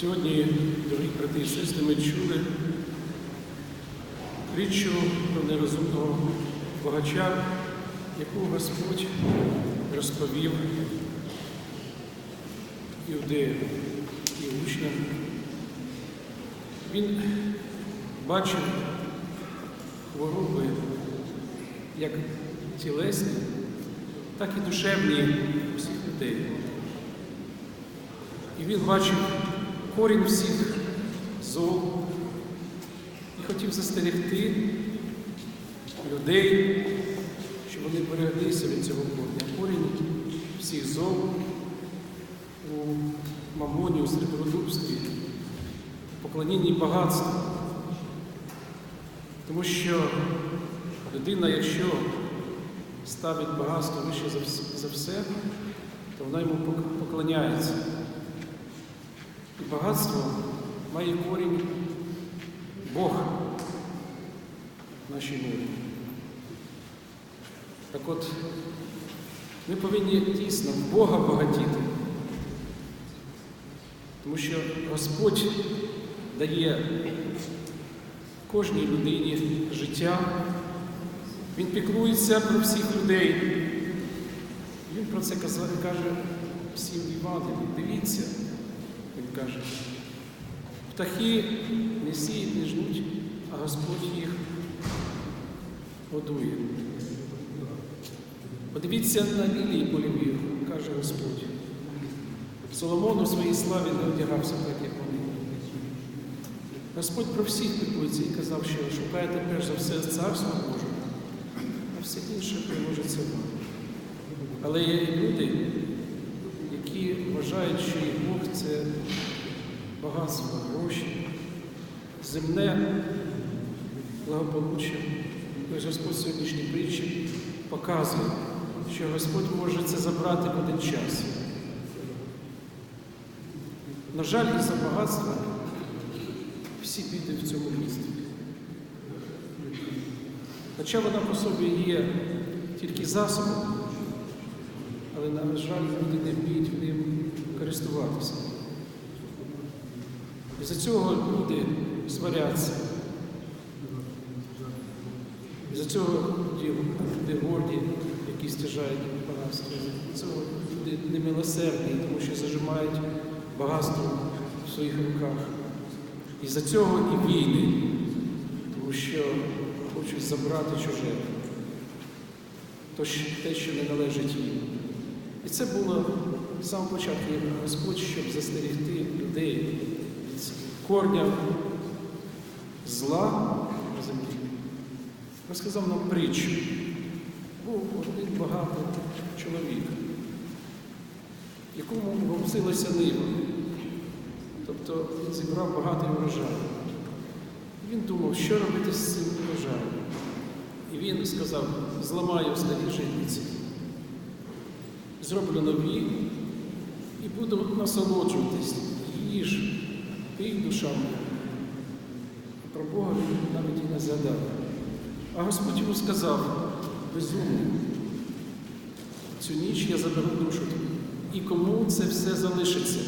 Сьогодні, дорогі брати і сестри, ми чули притчу про нерозумного богача, яку Господь розповів іудеям і учням. Він бачив хвороби як тілесні, так і душевні всіх людей. І він бачив корінь всіх зол і хотів застерегти людей, щоб вони береглися від цього корня. Корінь всіх зол у мамоні, у серебродубстві, поклонінні багатству. Тому що людина, якщо ставить багатство вище за все, то вона йому поклоняється. Багатство має корінь Бог в нашій мові. Так от, ми повинні дійсно Бога багатіти, тому що Господь дає кожній людині життя, Він піклується про всіх людей. Він про це каже всім Івангелії. Дивіться, він каже, птахи не сіють, не жнуть, а Господь їх годує. Подивіться на лілії поліві, каже Господь. Соломон у своїй славі не одягався так, як вони. Господь про всіх піклується і казав, що шукаєте перш за все царство Боже, а все інше приложиться вам. Але є люди, які вважають, що їх Бог це багатство, гроші, земне благополуччя. Господь сьогоднішній притчі показує, що Господь може це забрати в один час. На жаль, із-за багатства всі біди в цьому місті. Хоча вона по собі є тільки засобом, але, на жаль, люди не вміють ним користуватися. І за цього люди сваряться. І за цього люди, горді, які стяжають багатство. І цього люди немилосердні, тому що зажимають багатство в своїх руках. І за цього і війни, тому що хочуть забрати чуже, то те, що не належить їм. І це було з самого початку як Господь, щоб застерегти людей від корня зла на землі. Розказав нам притчу. Був один багатий чоловік, якому гомсилася нива. Тобто він зібрав багатий урожай. Він думав, що робити з цим урожаєм. І він сказав, зламаю старі житниці, зроблю нові і буду насолоджуватись, їж, пий душа моя. Про Бога він навіть і не згадав. А Господь йому сказав, безумний, цю ніч я заберу душу. І кому це все залишиться?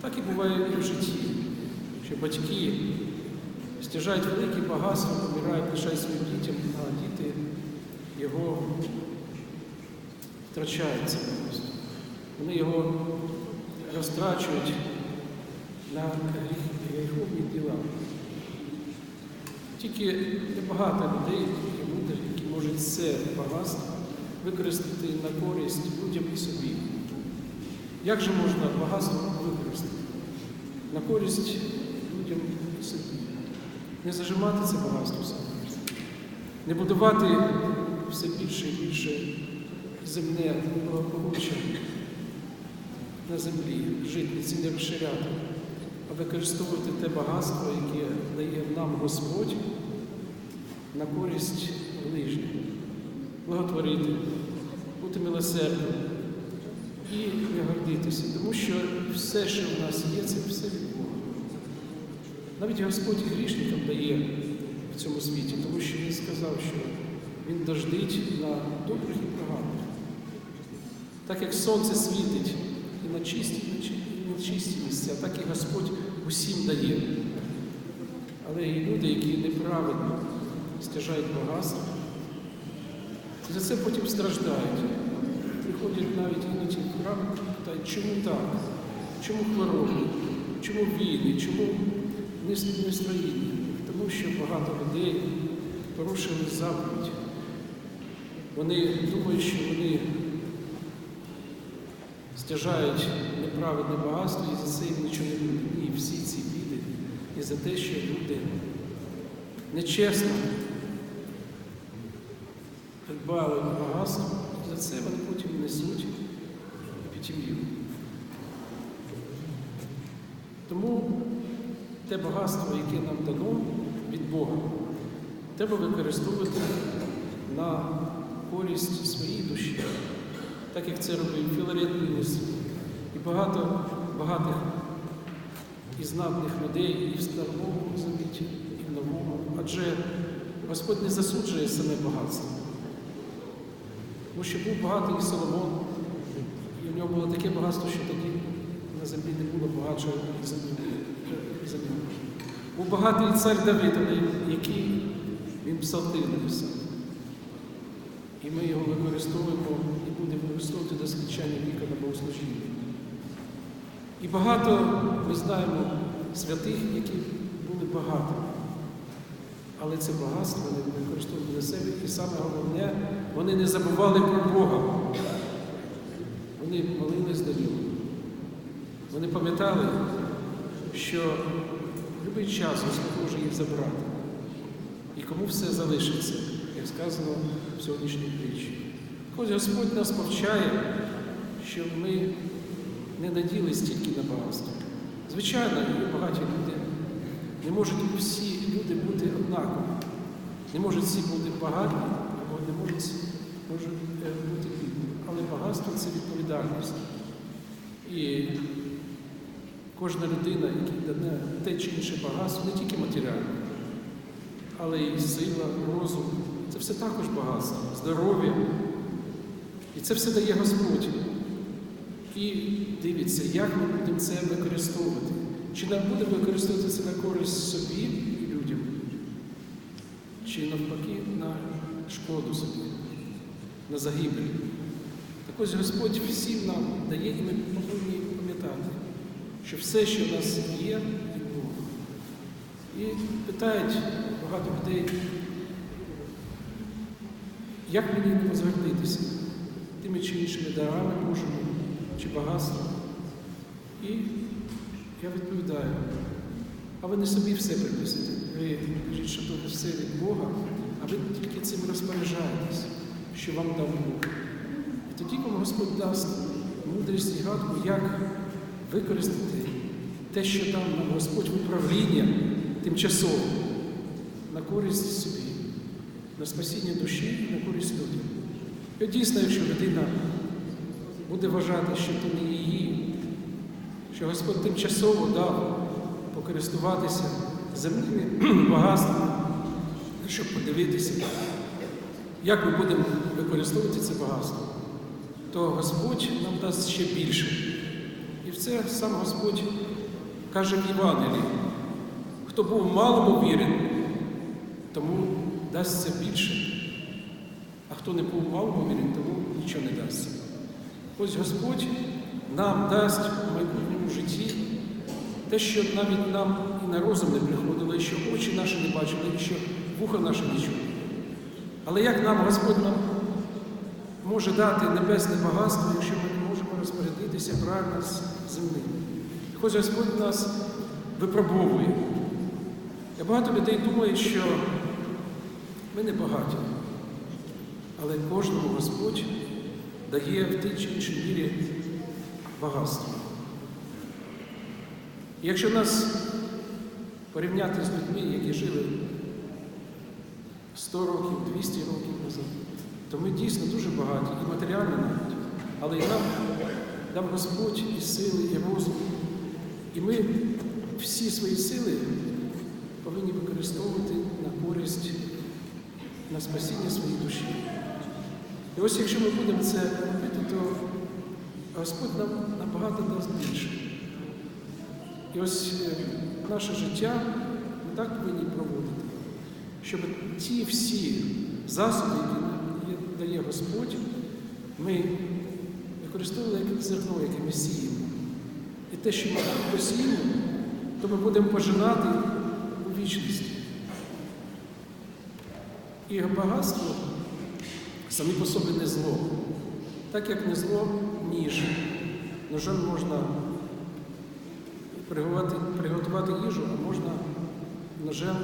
Так і буває і в житті, що батьки стяжають великі багатства, помирають, лишають своїм дітям, а діти його втрачають це багатство. Вони його розтрачують на гріховні діла. Тільки небагато людей, люди, які можуть це багатство використати на користь людям і собі. Як же можна багатство використати? На користь людям і собі. Не зажимати це багатство собі. Не будувати все більше і більше земне благополуччя на землі, житниці не розширяти, а використовувати те багатство, яке дає нам Господь на користь ближніх. Благотворити, бути милосердним, і не гордитися, тому що все, що в нас є, це все від Бога. Навіть Господь грішникам дає в цьому світі, тому що Він сказав, що Він дождить на добрих і поганих. Так як сонце світить і на чисті, і на чи- і на чисті місця, так і Господь усім дає. Але є люди, які неправильно стяжають багатство, і за це потім страждають. Приходять навіть іноді в храм і питають, чому так? Чому хвороби? Чому війни? Чому нес- нестроєння? Тому що багато людей порушили заповідь. Вони думають, що вони стяжають неправедне багатство і за це їм нічого не буде. Всі ці біди і за те, що люди нечесно придбали багатство, за це вони потім несуть епітемію. Тому те багатство, яке нам дано від Бога, треба використовувати на користь своїй душі, так як це робив Філарет Мінус і багато багатих і знатних людей і в старому завіті, і в новому. Адже Господь не засуджує саме багатство. Тому що був багатий і Соломон, і в нього було таке багатство, що тоді на землі не було багатшого за. Був багатий цар Давид, який він псалти написав. І ми його використовуємо і будемо використовувати до скінчання віка на богослужіння. І багато ми знаємо святих, які були багаті. Але це багатство вони використовували для себе. І саме головне, вони не забували про Бога. Вони молились до нього. Вони пам'ятали, що в будь-який час Господь може їх забрати. І кому все залишиться, як сказано в сьогоднішній притчі. Хоч Господь нас повчає, що ми не наділись тільки на багатство. Звичайно, є багаті люди. Не можуть всі люди бути однакові. Не можуть всі бути багаті, або не можуть можуть е, бути бідні. Але багатство це відповідальність. І кожна людина, якій дане те чи інше багатство, не тільки матеріальне, але й сила, розум. Все також багатство, здоров'я. І це все дає Господь. І дивіться, як ми будемо це використовувати. Чи нам будемо використовувати це на користь собі і людям, чи навпаки на шкоду собі, на загибель. Так ось Господь всім нам дає, і ми повинні пам'ятати, що все, що в нас є, від Бога. І питають багато людей, як мені не возгордитися тими чи іншими дарами Божими чи багатством. І я відповідаю, а ви не собі все приписуєте. Ви кажіть, що це все від Бога, а ви тільки цим розпоряджаєтесь, що вам дав Бог. І тоді, коли Господь дасть мудрість і гадку, як використати те, що нам Господь управління тимчасово на користь собі, на спасіння душі і на користь людям. І дійсно, якщо людина буде вважати, що то не її, що Господь тимчасово дав покористуватися земними багатствами, щоб подивитися, як ми будемо використовувати це багатство, то Господь нам дасть ще більше. І в це сам Господь каже в Євангелії, хто був малому вірен, тому дасться більше. А хто не був в малому тому нічого не дасться. Ось Господь нам дасть в майбутньому житті те, що навіть нам і на розум не приходило, і що очі наші не бачили, і що вуха наші не чули. Але як нам Господь нам може дати небесне багатство, якщо ми не можемо розпорядитися правильно з земним? Хоч Господь нас випробовує. І багато людей думають, що ми не багаті, але кожному Господь дає в тій чи іншій мірі багатство. Якщо нас порівняти з людьми, які жили 100 років, 200 років назад, то ми дійсно дуже багаті, і матеріально навіть. Але і нам дав Господь і сили, і розум. І ми всі свої сили повинні використовувати на користь, на спасіння своєї душі. І ось якщо ми будемо це робити, то Господь нам набагато дасть більше. І ось е, наше життя ми так повинні проводити, щоб ті всі засоби, які дає Господь, ми використовували як зерно, яке ми сіємо. І те, що ми посіємо, то ми будемо пожинати у вічності. І багатство самі по собі не зло. Так як не зло ніж. Ножем можна приготувати, їжу, а можна ножем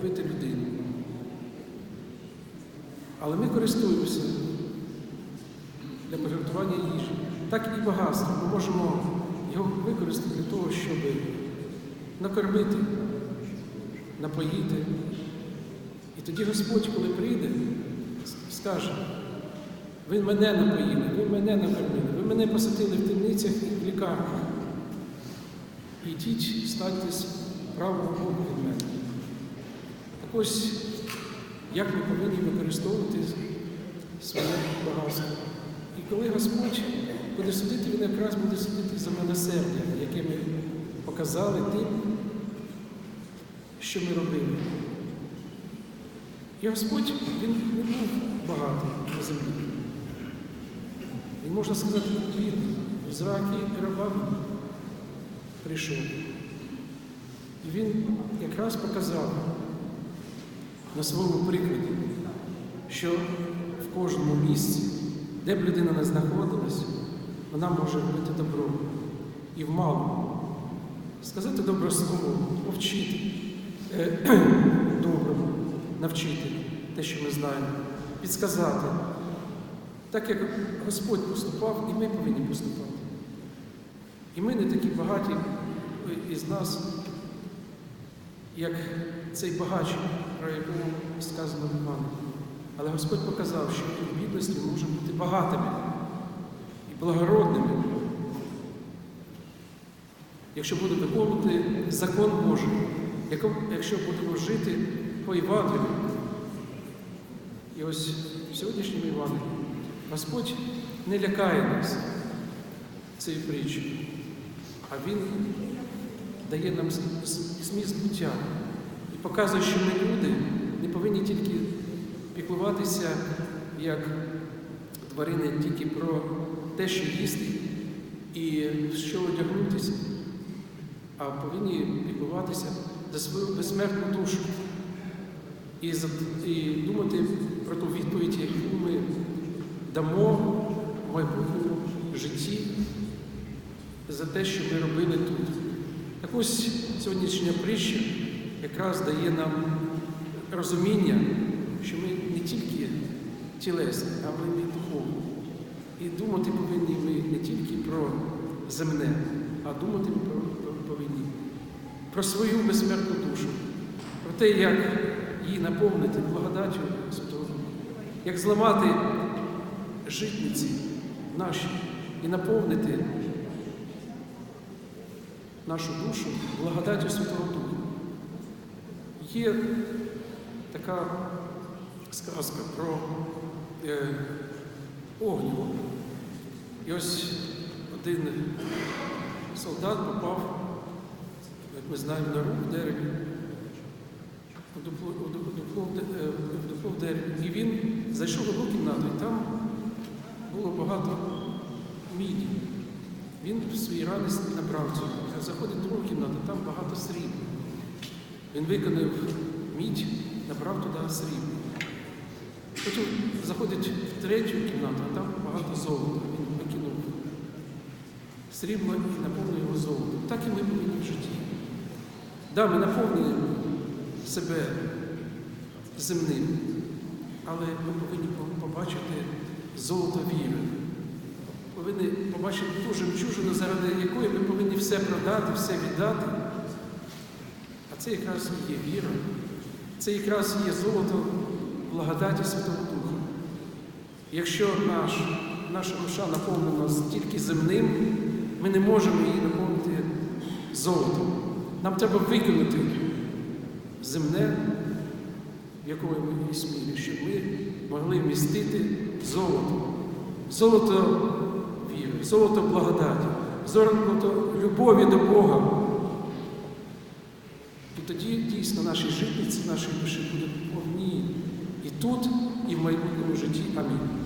вбити людину. Але ми користуємося для приготування їжі. Так і багатство. Ми можемо його використати для того, щоб накормити, напоїти. І тоді Господь, коли прийде, скаже, ви мене напоїли, ви мене накормили, ви мене посадили в темницях і в лікарнях. Ідіть, станьте з правого боку від мене. Так ось, як ми повинні використовувати своє багатство. І коли Господь буде судити, Він якраз буде судити за милосердя, яке ми показали тим, що ми робили. І Господь, Він не був багатий на землі. Він, можна сказати, він в зраки рабами прийшов. І він якраз показав на своєму прикладі, що в кожному місці, де б людина не знаходилась, вона може робити добро і в малому. Сказати добре слово, повчити е, доброму, навчити те, що ми знаємо, підсказати. Так як Господь поступав, і ми повинні поступати. І ми не такі багаті із нас, як цей багач, про якого сказано в Івані. Але Господь показав, що в бідності можемо бути багатими і благородними, якщо будемо виконувати закон Божий, якщо будемо жити по Євангелію. І ось в сьогоднішньому Євангелії Господь не лякає нас цією притчою, а Він дає нам з- з- зміст буття і показує, що ми люди не повинні тільки піклуватися як тварини тільки про те, що їсти і в що одягнутися, а повинні піклуватися за свою безсмертну душу і, і думати про ту відповідь, яку ми дамо в майбутньому житті за те, що ми робили тут. Так ось сьогоднішня притча якраз дає нам розуміння, що ми не тільки тілесні, але й духовні. І думати повинні ми не тільки про земне, а думати повинні про свою безсмертну душу, про те, як її наповнити благодаттю Святого Духа, як зламати житниці наші і наповнити нашу душу благодаттю Святого Духа. Є така сказка про е, огнєво. І ось один солдат попав, як ми знаємо, на рух в дереві, у дупло, у ду- у дупло е, в дереві. І він зайшов в одну кімнату, і там було багато міді. Він в свій радість набрав цю. Заходить в другу кімнату, там багато срібла. Він виконав мідь, набрав туди срібла. Потім заходить в третю кімнату, а там багато золота. Він викинув срібло і наповнив його золотом. Так і ми повинні в житті. Да, ми наповнюємо себе земним, але ми повинні побачити золото віри. Повинні побачити ту жемчужину, заради якої ми повинні все продати, все віддати. А це якраз і є віра, це якраз є золото благодаті Святого Духа. Якщо наш, наша душа наповнена тільки земним, ми не можемо її наповнити золотом. Нам треба викинути земне, в якому ми смілі, щоб ми могли вмістити золото. Золото віри. золото благодаті, золото любові до Бога. І тоді дійсно наші житниці, нашої душі будуть повні і тут, і в майбутньому житті. Амінь.